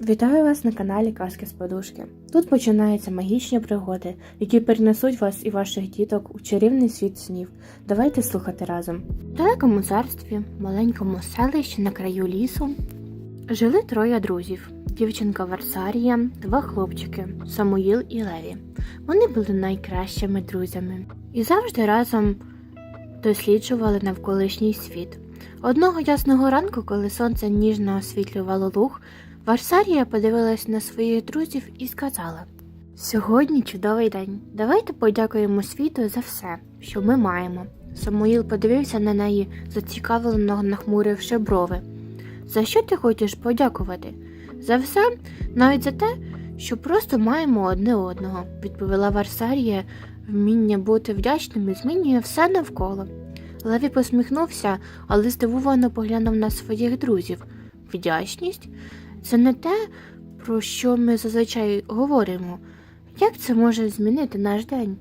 Вітаю вас на каналі Казки з Подушки. Тут починаються магічні пригоди, які перенесуть вас і ваших діток у чарівний світ снів. Давайте слухати разом. В далекому царстві, маленькому селищі на краю лісу, жили троє друзів: дівчинка Варсарія, два хлопчики Самуїл і Леві. Вони були найкращими друзями і завжди разом досліджували навколишній світ. Одного ясного ранку, коли сонце ніжно освітлювало луг, Варсарія подивилась на своїх друзів і сказала: Сьогодні чудовий день. Давайте подякуємо світу за все, що ми маємо. Самуїл подивився на неї, зацікавлено нахмуривши брови. За що ти хочеш подякувати? За все, навіть за те, що просто маємо одне одного, відповіла Варсарія. Вміння бути вдячними змінює все навколо. Леві посміхнувся, але здивовано поглянув на своїх друзів. Вдячність це не те, про що ми зазвичай говоримо. Як це може змінити наш день?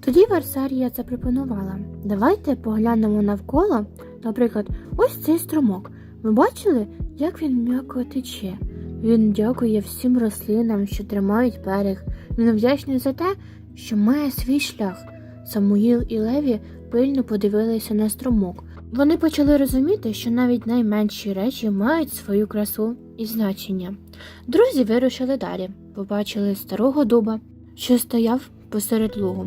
Тоді Варсарія запропонувала: давайте поглянемо навколо, наприклад, ось цей струмок. Ви бачили, як він м'яко тече? Він дякує всім рослинам, що тримають берег. Він вдячний за те, що має свій шлях. Самуїл і Леві пильно подивилися на струмок. Вони почали розуміти, що навіть найменші речі мають свою красу і значення. Друзі вирушили далі, побачили старого дуба, що стояв посеред лугу.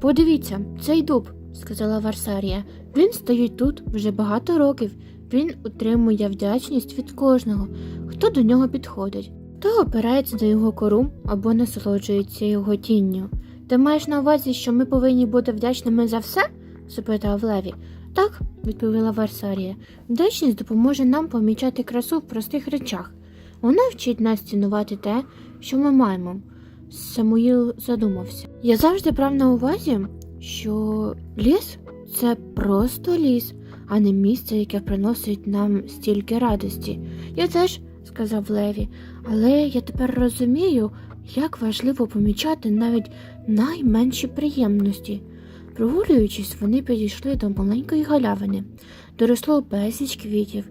Подивіться, цей дуб, сказала Варсарія. Він стоїть тут вже багато років. Він утримує вдячність від кожного, хто до нього підходить, хто опирається на його кору або насолоджується його тінню. Ти маєш на увазі, що ми повинні бути вдячними за все? запитав Леві. Так, відповіла Варсарія. Вдячність допоможе нам помічати красу в простих речах. Вона вчить нас цінувати те, що ми маємо. Самуїл задумався. Я завжди брав на увазі, що ліс це просто ліс, а не місце, яке приносить нам стільки радості. Я теж, сказав Леві, але я тепер розумію, як важливо помічати навіть найменші приємності. Прогулюючись, вони підійшли до маленької галявини, де росло безліч квітів.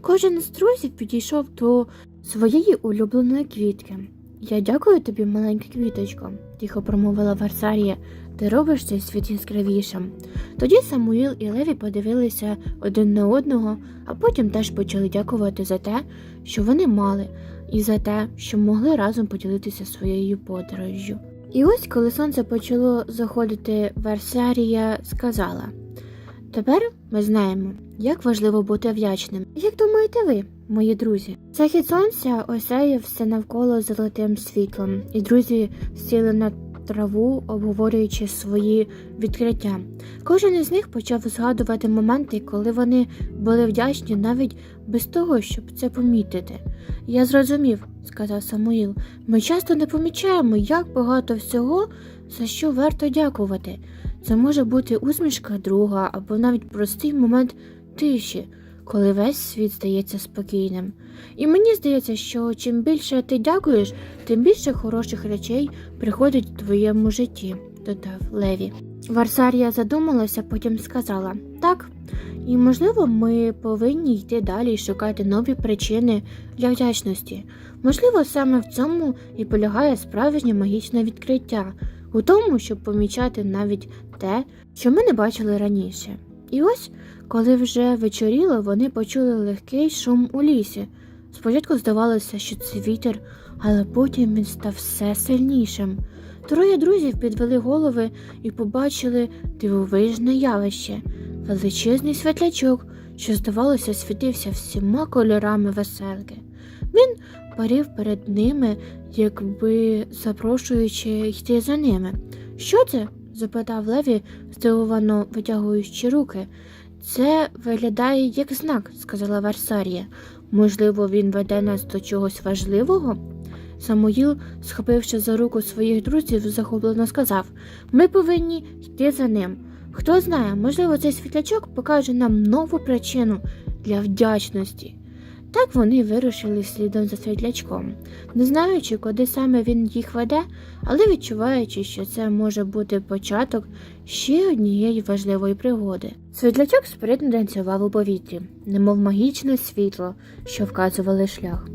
Кожен з друзів підійшов до своєї улюбленої квітки. Я дякую тобі, маленька квіточко, тихо промовила Варсарія. Ти робиш цей світ яскравішим. Тоді Самуїл і Леві подивилися один на одного, а потім теж почали дякувати за те, що вони мали, і за те, що могли разом поділитися своєю подорожжю. І ось, коли сонце почало заходити, Варсарія сказала: Тепер ми знаємо, як важливо бути вдячним. Як думаєте ви, мої друзі? Захід сонця осяяв все навколо золотим світлом, і друзі сіли на траву, обговорюючи свої відкриття. Кожен із них почав згадувати моменти, коли вони були вдячні навіть без того, щоб це помітити. Я зрозумів, сказав Самуїл. Ми часто не помічаємо, як багато всього, за що варто дякувати. Це може бути усмішка друга або навіть простий момент тиші, коли весь світ здається спокійним. І мені здається, що чим більше ти дякуєш, тим більше хороших речей приходить в твоєму житті, додав Леві. Варсарія задумалася, потім сказала так, і можливо, ми повинні йти далі і шукати нові причини для вдячності. Можливо, саме в цьому і полягає справжнє магічне відкриття, у тому, щоб помічати навіть те, що ми не бачили раніше. І ось, коли вже вечоріло, вони почули легкий шум у лісі. Спочатку здавалося, що це вітер, але потім він став все сильнішим. Троє друзів підвели голови і побачили дивовижне явище величезний світлячок, що, здавалося, світився всіма кольорами веселки. Він парив перед ними, якби запрошуючи йти за ними. Що це? запитав Леві, здивовано витягуючи руки. Це виглядає як знак, сказала Варсарія. Можливо, він веде нас до чогось важливого? Самуїл, схопивши за руку своїх друзів, захоплено сказав Ми повинні йти за ним. Хто знає, можливо, цей світлячок покаже нам нову причину для вдячності. Так вони вирушили слідом за світлячком, не знаючи, куди саме він їх веде, але відчуваючи, що це може бути початок ще однієї важливої пригоди. Світлячок спритно танцював у повітрі, немов магічне світло, що вказували шлях.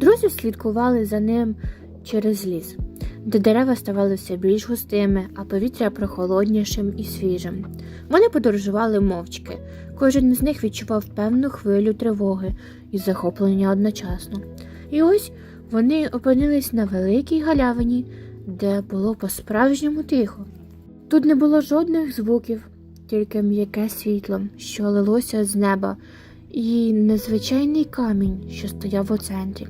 Друзі слідкували за ним через ліс, де дерева ставали все більш густими, а повітря прохолоднішим і свіжим. Вони подорожували мовчки. Кожен з них відчував певну хвилю тривоги і захоплення одночасно. І ось вони опинились на великій галявині, де було по-справжньому тихо. Тут не було жодних звуків, тільки м'яке світло, що лилося з неба, і незвичайний камінь, що стояв у центрі.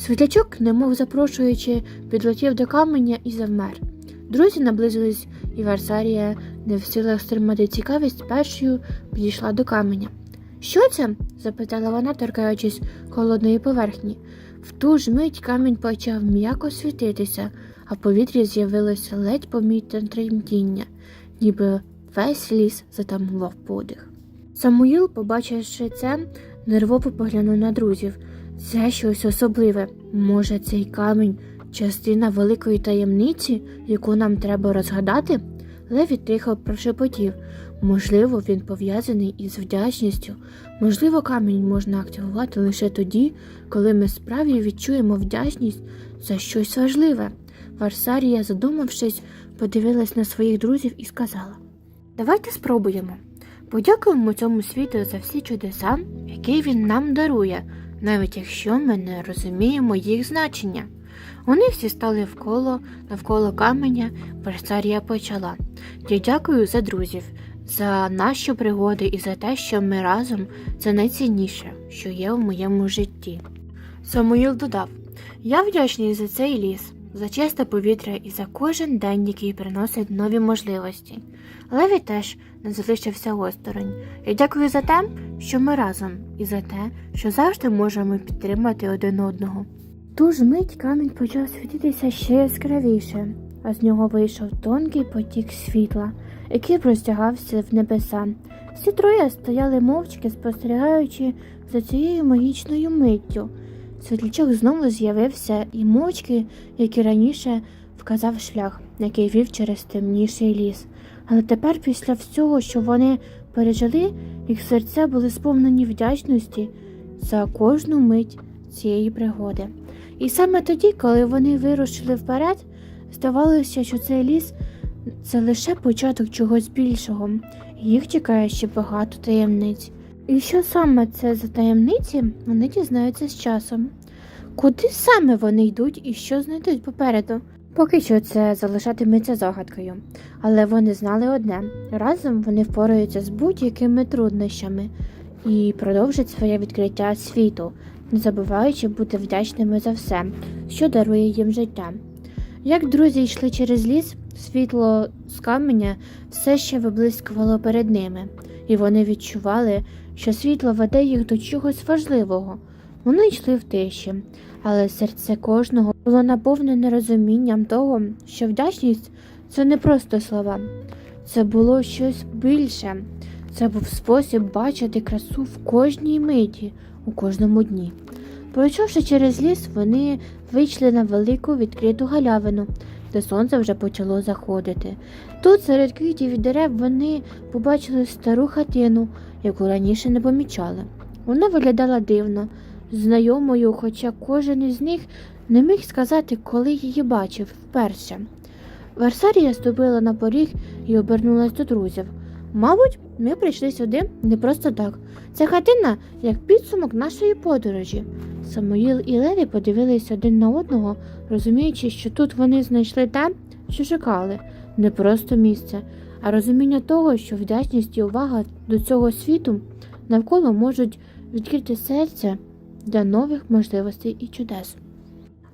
Світлячок, немов запрошуючи, підлетів до каменя і завмер. Друзі наблизились, і Варсарія, не в силах стримати цікавість, першою підійшла до каменя. Що це? запитала вона, торкаючись холодної поверхні. В ту ж мить камінь почав м'яко світитися, а в повітрі з'явилося ледь помітне тремтіння, ніби весь ліс затамував подих. Самуїл, побачивши це, нервово поглянув на друзів. Це щось особливе. Може, цей камінь частина великої таємниці, яку нам треба розгадати? Леві тихо прошепотів. Можливо, він пов'язаний із вдячністю. Можливо, камінь можна активувати лише тоді, коли ми справді відчуємо вдячність за щось важливе. Варсарія, задумавшись, подивилась на своїх друзів і сказала: Давайте спробуємо. Подякуємо цьому світу за всі чудеса, які він нам дарує, навіть якщо ми не розуміємо їх значення. Вони всі стали вколо навколо каменя, перцарія почала. Я дякую за друзів, за наші пригоди і за те, що ми разом це найцінніше, що є в моєму житті. Самуїл додав: Я вдячний за цей ліс, за чисте повітря і за кожен день, який приносить нові можливості. Леві теж не залишився осторонь. Я дякую за те, що ми разом, і за те, що завжди можемо підтримати один одного. Ту ж мить камінь почав світитися ще яскравіше, а з нього вийшов тонкий потік світла, який простягався в небеса. Всі троє стояли мовчки, спостерігаючи за цією магічною миттю. Світлячок знову з'явився і мовчки, як і раніше, вказав шлях, який вів через темніший ліс. Але тепер, після всього, що вони пережили, їх серця були сповнені вдячності за кожну мить цієї пригоди. І саме тоді, коли вони вирушили вперед, здавалося, що цей ліс це лише початок чогось більшого, їх чекає ще багато таємниць. І що саме це за таємниці, вони дізнаються з часом. Куди саме вони йдуть і що знайдуть попереду? Поки що це залишатиметься загадкою, але вони знали одне разом вони впораються з будь-якими труднощами і продовжать своє відкриття світу, не забуваючи бути вдячними за все, що дарує їм життя. Як друзі йшли через ліс, світло з каменя все ще виблискувало перед ними, і вони відчували, що світло веде їх до чогось важливого. Вони йшли в тиші, але серце кожного було наповнене розумінням того, що вдячність це не просто слова, це було щось більше. Це був спосіб бачити красу в кожній миті, у кожному дні. Пройшовши через ліс, вони вийшли на велику відкриту галявину, де сонце вже почало заходити. Тут, серед квітів і дерев, вони побачили стару хатину, яку раніше не помічали. Вона виглядала дивно, знайомою, хоча кожен із них не міг сказати, коли її бачив вперше. Варсарія ступила на поріг і обернулась до друзів. Мабуть, ми прийшли сюди не просто так. Ця хатина як підсумок нашої подорожі. Самуїл і Леві подивились один на одного, розуміючи, що тут вони знайшли те, що шукали, не просто місце, а розуміння того, що вдячність і увага до цього світу навколо можуть відкрити серце для нових можливостей і чудес.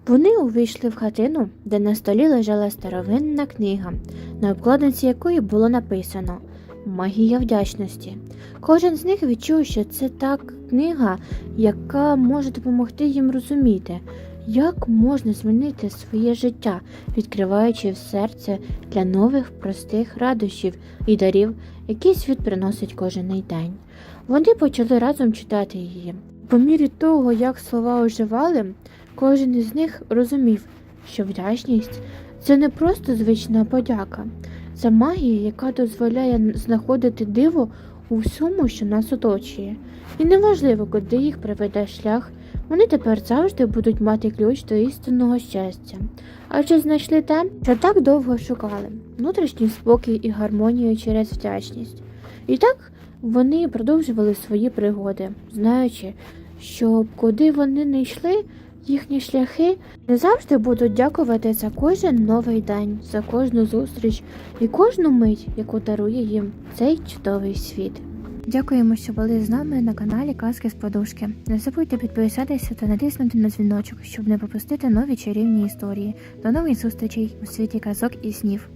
Вони увійшли в хатину, де на столі лежала старовинна книга, на обкладинці якої було написано Магія вдячності. Кожен з них відчув, що це та книга, яка може допомогти їм розуміти, як можна змінити своє життя, відкриваючи в серце для нових простих радощів і дарів, які світ приносить кожен день. Вони почали разом читати її. По мірі того, як слова оживали, кожен із них розумів, що вдячність це не просто звична подяка, це магія, яка дозволяє знаходити диво у всьому, що нас оточує. І неважливо, куди їх приведе шлях, вони тепер завжди будуть мати ключ до істинного щастя. Адже знайшли те, що так довго шукали внутрішній спокій і гармонію через вдячність. І так вони продовжували свої пригоди, знаючи, що куди вони не йшли, їхні шляхи не завжди будуть дякувати за кожен новий день, за кожну зустріч і кожну мить, яку дарує їм цей чудовий світ. Дякуємо, що були з нами на каналі Казки з Подушки. Не забудьте підписатися та натиснути на дзвіночок, щоб не пропустити нові чарівні історії. До нових зустрічей у світі казок і снів.